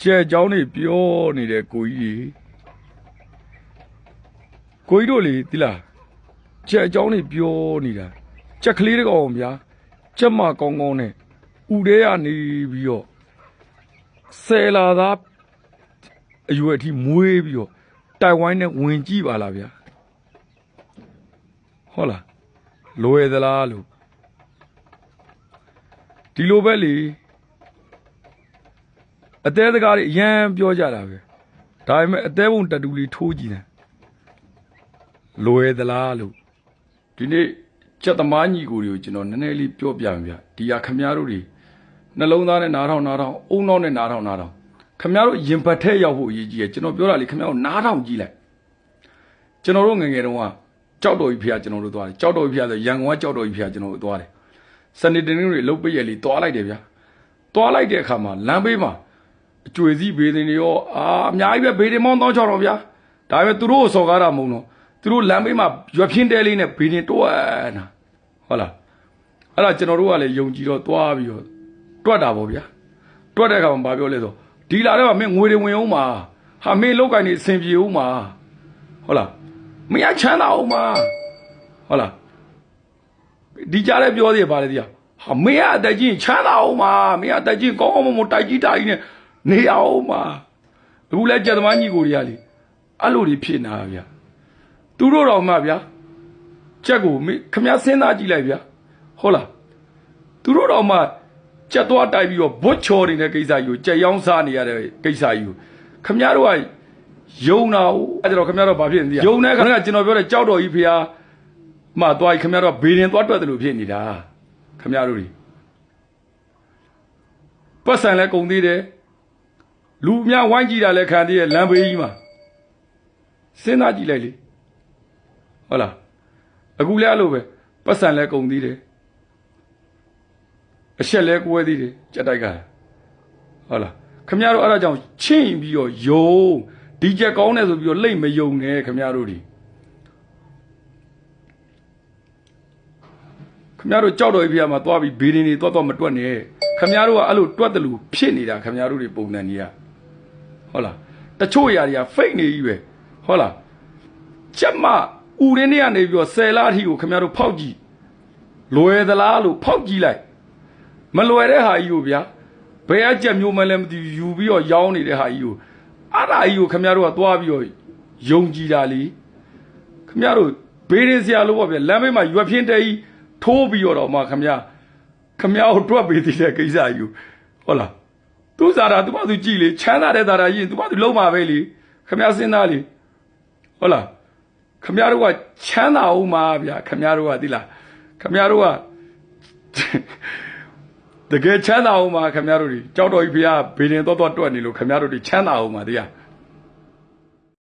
ကျဲเจ้าနေပြောနေတဲ့ကိုကြီးကိုကြီးတို့လေဒီလားကျဲเจ้าနေပြောနေတာကြက်ကလေးတကောင်ဗျာကြက်မကောင်းကောင်းနဲ့ဥထဲကနေပြီးတော့ဆယ်လာသားအရွယ်အထိမွေးပြီးတော့တိုင်ဝိုင်းနဲ့ဝင်ကြည့်ပါလားဗျာဟုတ်လားလွယ်သလားလို့ဒီလိုပဲလေ အသေးတကားတွေအရန်ပြောကြတာပဲဒါပေမဲ့အသေးပုံတတူလေးထိုးကြည့်တယ်လွယ်သလားလို့ဒီနေ့စက်သမားညီကိုတွေကိုကျွန်တော်နည်းနည်းလေးပြောပြမယ်ဗျဒီဟာခမည်းတော်တွေနှလုံးသားနဲ့နားထောင်နားထောင်အုံနောက်နဲ့နားထောင်နားထောင်ခမည်းတော်ရင်ပတ်ထဲရောက်ဖို့အရေးကြီးတယ်ကျွန်တော်ပြောတာလေခမည်းတော်နားထောင်ကြည့်လိုက်ကျွန်တော်တို့ငယ်ငယ်တုန်းကကြောက်တော်ကြီးဖះကျွန်တော်တို့သွားတယ်ကြောက်တော်ကြီးဖះဆိုရန်ကုန်ကကြောက်တော်ကြီးဖះကျွန်တော်တို့သွားတယ်စနေတနင်္ဂနွေလှုပ်ပိတ်ရလေးသွားလိုက်တယ်ဗျာသွားလိုက်တဲ့အခါမှာလမ်းဘေးမှာ အကျွေစည်းဘေးတင်တွေရောအာအများကြီးပဲဘေးတင်မောင်းတောင်းချောင်းတော့ဗျာဒါပေမဲ့သူတို့ကိုစော်ကားတာမဟုတ်တော့သူတို့လမ်းဘေးမှာရွက်ဖြင်းတဲလေးနဲ့ဘေးတင်တွက်နာဟုတ်လားအဲ့ဒါကျွန်တော်တို့ကလည်းယုံကြည်တော့သွားပြီးတော့တွက်တာပေါ့ဗျာတွက်တဲ့အခါမှာဘာပြောလဲဆိုဒီလာတော့မင်းငွေတွေဝင်အောင်မှာဟာမင်းလောက်ကင်နေအဆင်ပြေအောင်မှာဟုတ်လားမင်းကချမ်းသာအောင်မှာဟုတ်လားဒီကြားလဲပြောသေးပါလေတရားဟာမင်းကအတက်ကြီးချမ်းသာအောင်မှာမင်းကအတက်ကြီးကောင်းကောင်းမွန်မွန်တိုက်ကြီးတိုက်ကြီးနဲ့ နေအောင်မှာအခုလဲကြက်သမားညီကိုတွေကလေအဲ့လိုတွေဖြစ်နေတာဗျာသူတို့တော့မှဗျာကြက်ကိုမင်းခမည်းစဉ်းစားကြည့်လိုက်ဗျာဟုတ်လားသူတို့တော့မှကြက်သွားတိုက်ပြီးတော့ဘွတ်ချော်နေတဲ့ကိစ္စကြီးကိုကြက်ရောင်းစားနေရတဲ့ကိစ္စကြီးကိုခမည်းတော်ကယုံနာဦးအဲ့ဒါတော့ခမည်းတော်ဘာဖြစ်နေလဲယုံတဲ့ခါကကျွန်တော်ပြောတဲ့ကြောက်တော်ကြီးဖေဟာမှသွားခမည်းတော်ဘေးရင်သွားတွက်တယ်လို့ဖြစ်နေတာခမည်းတော်တွေပတ်စံလဲကုန်သေးတယ် လူအများဝိုင်းကြည့်တာလဲခံသေးရဲ့လမ်းဘေးကြီးမှာစဉ်းစားကြည့်လိုက်လေဟုတ်လားအခုလဲအဲ့လိုပဲပတ်စံလဲကုန်သေးတယ်အရှက်လဲကွဲသေးတယ်ကြက်တိုက်ကဟုတ်လားခမရတို့အဲ့ဒါကြောင့်ချင်းပြီးတော့ယုံဒီကြက်ကောင်းတယ်ဆိုပြီးတော့လိတ်မယုံနဲ့ခမရတို့ဒီခမရတို့ကြောက်တော်ကြီးဖျားမှာသွားပြီးဘေးရင်တွေသွားသွားမတွက်နဲ့ခမရတို့ကအဲ့လိုတွက်တယ်လို့ဖြစ်နေတာခမရတို့တွေပုံစံကြီးက ဟုတ်လားတချို့ຢာတွေက fake နေကြီးပဲဟုတ်လားချက်မဥရင်းတွေကနေပြီးတော့ဆယ်လားအထိကိုခမရတို့ဖောက်ကြည့်လွယ်သလားလို့ဖောက်ကြည့်လိုက်မလွယ်တဲ့ဟာကြီးကိုဗျာဘယ်အကြက်မျိုးမှလည်းမသိဘူးယူပြီးတော့ရောင်းနေတဲ့ဟာကြီးကိုအဲ့ဒါကြီးကိုခမရတို့ကသွားပြီးတော့ယုံကြည်တာလीခမရတို့ဘေးရင်စရာလို့ပေါ့ဗျာလမ်းဘေးမှာရွက်ဖြင်းတဲကြီးထိုးပြီးတော့မှခမရခမရကိုတွက်ပေးသေးတဲ့ကိစ္စကြီးကိုဟုတ်လား သူစားတာသူမသူကြည့်လေချမ်းသာတဲ့သားတာကြီးသူမသူလုံးမှာပဲလေခမရစဉ်းစားလေဟုတ်လားခမရတို့ကချမ်းသာအောင်မှာဗျာခမရတို့ကသိလားခမရတို့ကတကယ်ချမ်းသာအောင်ပါခင်ဗျားတို့တွေကြောက်တော်ကြီးဖေကဘေးရင်တော့တော့တွက်နေလို့ခင်ဗျားတို့တွေချမ်းသာအောင်ပါတရား